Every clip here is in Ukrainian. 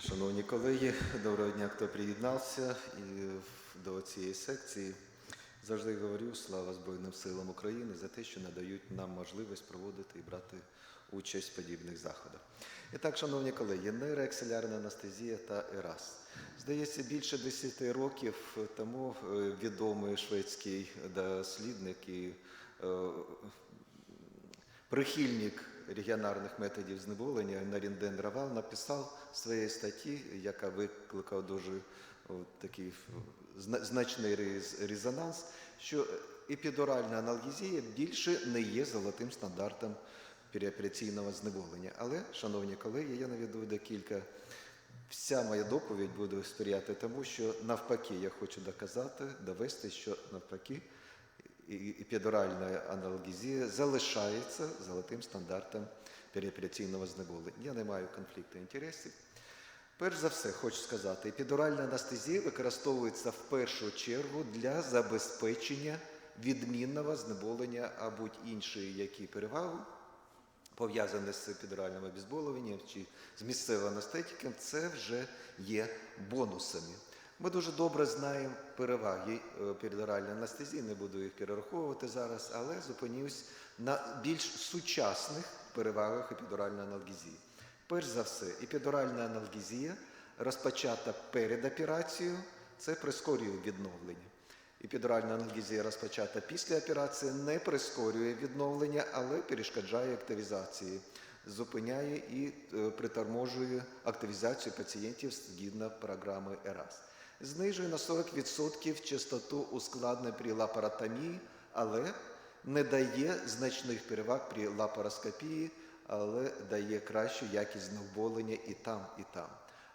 Шановні колеги, доброго дня, хто приєднався і до цієї секції. Завжди говорю слава Збройним силам України за те, що надають нам можливість проводити і брати участь в подібних заходах. І так, шановні колеги, нейроекселярна анестезія та ЕРАС. Здається, більше 10 років тому е, відомий шведський дослідник і е, прихильник регіонарних методів знеболення Нарінден Равал написав в своїй статті, яка викликала дуже такий значний рез- резонанс, що епідуральна аналгезія більше не є золотим стандартом переопераційного знеболення. Але, шановні колеги, я наведу декілька. Вся моя доповідь буде сприяти тому, що навпаки, я хочу доказати, довести, що навпаки і епідуральна залишається золотим стандартом переопераційного знеболення. Я не маю конфлікту інтересів. Перш за все, хочу сказати, епідуральна анестезія використовується в першу чергу для забезпечення відмінного знеболення або інші які переваги, пов'язані з епідуральним обезболюванням чи з місцевим анестетиком, це вже є бонусами. Ми дуже добре знаємо переваги е, епідуральної анестезії, не буду їх перераховувати зараз, але зупинюсь на більш сучасних перевагах епідуральної аналгезії. Перш за все, епідуральна аналгезія розпочата перед операцією, це прискорює відновлення. Епідуральна аналгезія розпочата після операції не прискорює відновлення, але перешкоджає активізації, зупиняє і е, приторможує активізацію пацієнтів згідно програми ЕРАС. Знижує на 40% частоту ускладнень при лапаротомії, але не дає значних переваг при лапароскопії, але дає кращу якість знеболення і там, і там.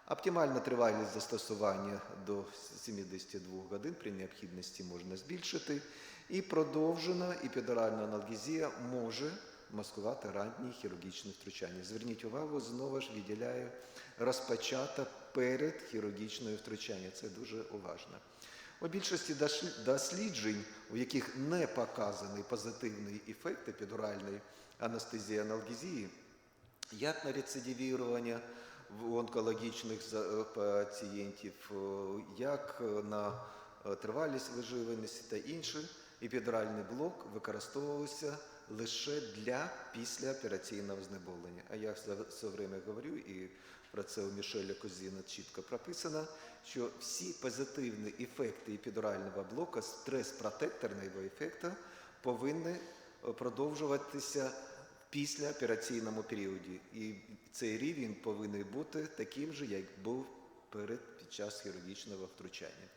Оптимальна тривалість застосування до 72 годин при необхідності можна збільшити. І продовжена епідуральна аналгезія може маскувати ранні хірургічні втручання. Зверніть увагу, знову ж виділяю розпочата перед хірургічною втручання. Це дуже уважно. У більшості досліджень, у яких не показаний позитивний ефект епідуральної анестезії аналгезії, як на рецидивірування в онкологічних е, пацієнтів, е, як на е, тривалість виживаності та інші, епідуральний блок використовувався лише для післяопераційного знеболення. А я все, время говорю, і про це у Мішеля Козіна чітко прописано, що всі позитивні ефекти епідурального блока, стрес-протекторного ефекту, повинні е, продовжуватися в післяопераційному періоді. І цей рівень повинен бути таким же, як був перед під час хірургічного втручання.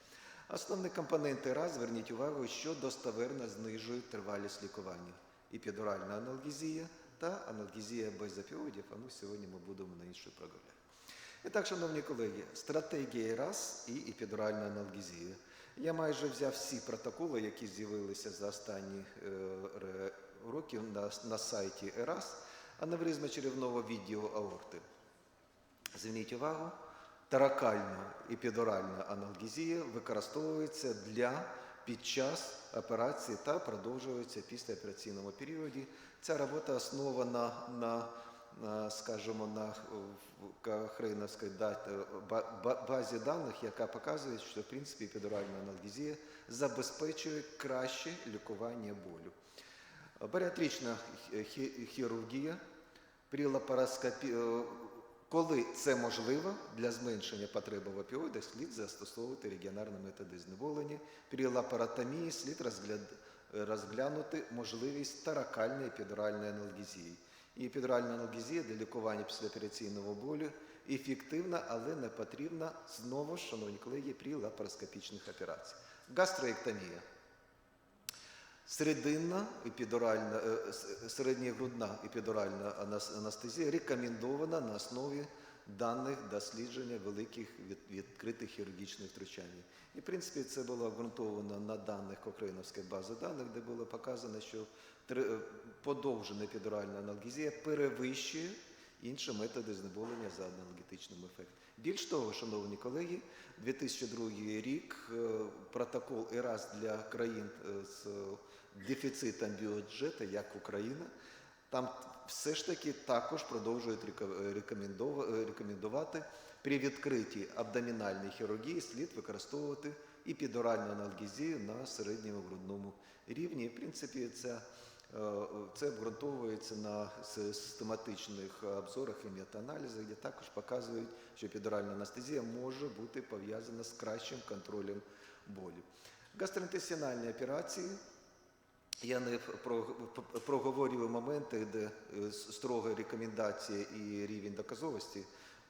Основні компоненти РА, зверніть увагу, що достовірно знижують тривалість лікування. Епідуральна аналгезія та аналгезія без а ну сьогодні ми будемо на іншу прогуляти. І так, шановні колеги, стратегія РАС і епідуральна аналгезія. Я майже взяв всі протоколи, які з'явилися за останні е, роки на, на сайті ЕРАС, аневризма черевного відділу аорти. Зверніть увагу, таракальна епідуральна аналгезія використовується для під час операції та продовжується після операційному періоді. Ця робота основана на, на скажімо, на Кахрейновській базі даних, яка показує, що в принципі епідуральна аналгезія забезпечує краще лікування болю. Баріатрична хірургія при лапароскопі... коли це можливо для зменшення потреби в опіоїдах, слід застосовувати регіонарні методи знеболення. При лапаротомії слід розглянути можливість таракальної епідуральної аналгезії. І епідуральна аналгезія для лікування післяопераційного болю ефективна, але не потрібна знову, шановні колеги, при лапароскопічних операціях. Гастроектомія. Серединна епідуральна, е, середньогрудна епідуральна анестезія рекомендована на основі даних дослідження великих відкритих хірургічних втручань. І, в принципі, це було обґрунтовано на даних Кокрейновської бази даних, де було показано, що е, подовжена епідуральна аналгезія перевищує інші методи знеболення за аналгетичним ефектом. Більш того, шановні колеги, 2002 рік е, протокол ЕРАС для країн е, з дефіцитом бюджету, як Україна, Там все ж таки також продовжують рекомендувати при відкритій абдомінальній хірургії слід використовувати епідуральну аналгезію на середньому грудному рівні. В принципі, е, це обґрунтовується на систематичних обзорах і метааналізах, де також показують, що епідуральна анестезія може бути пов'язана з кращим контролем болю. Гастроінтестинальні операції я не про- проговорюю моменти, де е, строга рекомендація і рівень доказовості,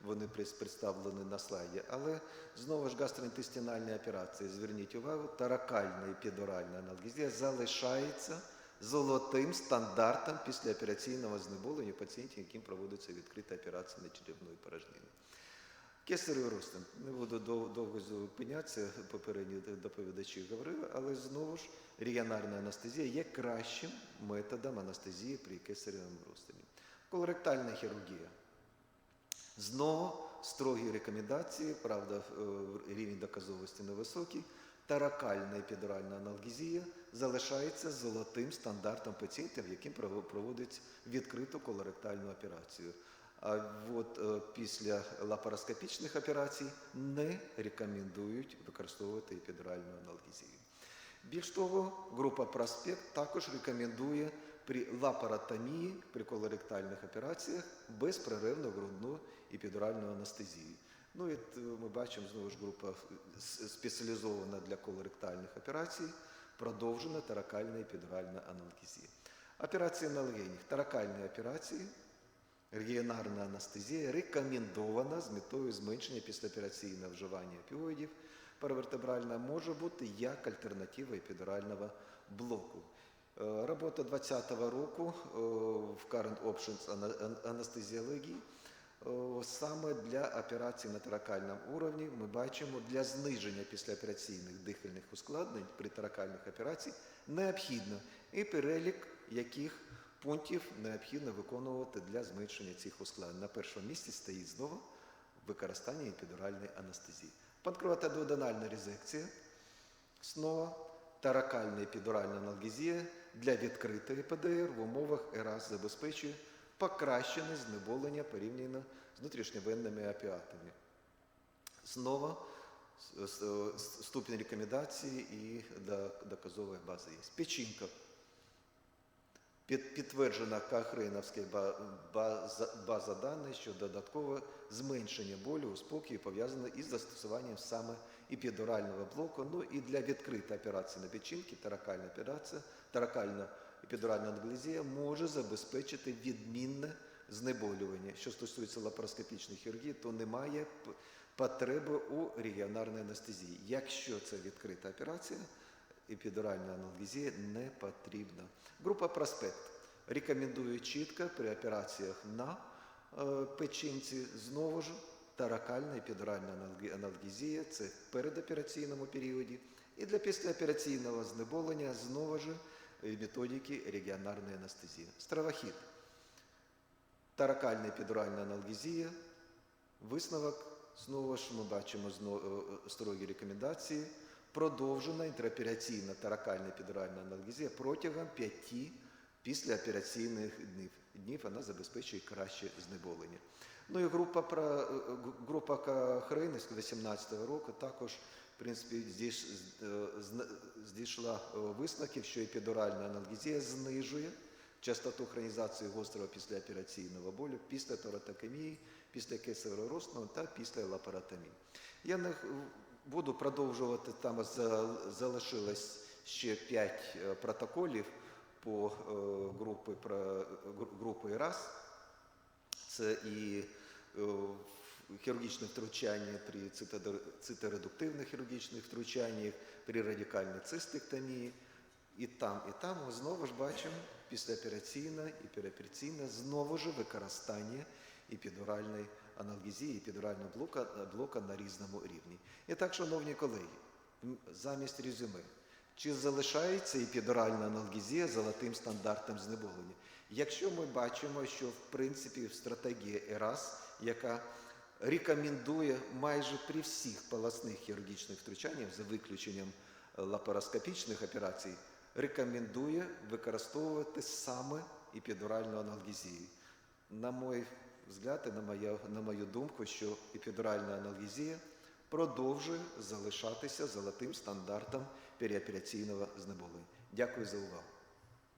вони представлені на слайді. Але знову ж гастроінтестинальні операції, зверніть увагу, таракальна і епідуральна аналгезія залишається золотим стандартом післяопераційного знеболення пацієнтів, яким проводиться відкрита операція на черевної порожнини. Кесарів ростин. Не буду довго зупинятися, попередні доповідачі говорили, але знову ж регіонарна анестезія є кращим методом анестезії при кесаревому розтині. Колоректальна хірургія. Знову строгі рекомендації, правда, е, рівень доказовості невисокий. Таракальна епідуральна аналгезія залишається золотим стандартом пацієнтів, яким прово- проводить відкриту колоректальну операцію. А от е, після лапароскопічних операцій не рекомендують використовувати епідуральну аналгезію. Більш того, група Проспект також рекомендує при лапаротомії, при колоректальних операціях безперервну грудну епідуральну анестезію. Ну і е, ми бачимо знову ж група спеціалізована для колоректальних операцій, продовжена таракальна епідуральна аналгезія. Операції на легенях. Таракальні операції Регіонарна анестезія рекомендована з метою зменшення післяопераційного вживання опіоїдів паравертебральна може бути як альтернатива епідурального блоку. Е, Робота 2020 року е, в Current Options анестезіології саме для операцій на таракальному уровні ми бачимо для зниження післяопераційних дихальних ускладнень при таракальних операціях необхідно і перелік яких пунктів необхідно виконувати для зменшення цих ускладнень. На першому місці стоїть знову використання епідуральної анестезії. Панкреатодуоденальна резекція, знову таракальна епідуральна аналгезія для відкритої ПДР в умовах ЕРАС забезпечує покращене знеболення порівняно з внутрішньовенними опіатами. Знову с- с- ступінь рекомендації і до- доказова база є. Печінка. Підтверджена Кахрейновська база, даних, що додаткове зменшення болю у спокій пов'язане із застосуванням саме епідурального блоку. Ну і для відкритої операції на печінки таракальна операція, таракальна епідуральна аналгезія може забезпечити відмінне знеболювання. Що стосується лапароскопічної хірургії, то немає потреби у регіонарній анестезії. Якщо це відкрита операція, епідуральна аналгезія не потрібна. Група Проспект рекомендує чітко при операціях на е, печінці знову ж таракальна епідуральна аналгезія це в передопераційному періоді. І для післяопераційного знеболення знову ж методики регіонарної анестезії. Стравохід. Таракальна епідуральна аналгезія. Висновок знову ж ми бачимо зно- е, строгі рекомендації. Продовжена інтраопераційна таракальна епідуральна аналгезія протягом 5 післяопераційних днів. Днів вона забезпечує краще знеболення. Ну і група про е, група з 18 року також в принципі е, здійшла е, висновків, що епідуральна аналгезія знижує частоту хронізації гострого післяопераційного болю після торакомії, після розтину та після лапаротомії. Я не буду продовжувати, там залишилось ще 5 протоколів по е, групи, групи РАС. Це і е, хірургічне втручання при циторедуктивних хірургічних втручаннях, при радикальній цистектомії. І там, і там ми знову ж бачимо післяопераційне і переопераційне знову ж використання епідуральної аналгезії, епідурального блока, блока на різному рівні. І так, шановні колеги, замість резюме, чи залишається епідуральна аналгезія золотим стандартом знеболення? Якщо ми бачимо, що в принципі в стратегії ЕРАС, яка рекомендує майже при всіх полосних хірургічних втручаннях, за виключенням е, лапароскопічних операцій, рекомендує використовувати саме епідуральну аналгезію. На мой взгляд і на мою, на мою думку, що епідуральна аналгезія продовжує залишатися золотим стандартом переопераційного знеболення. Дякую за увагу.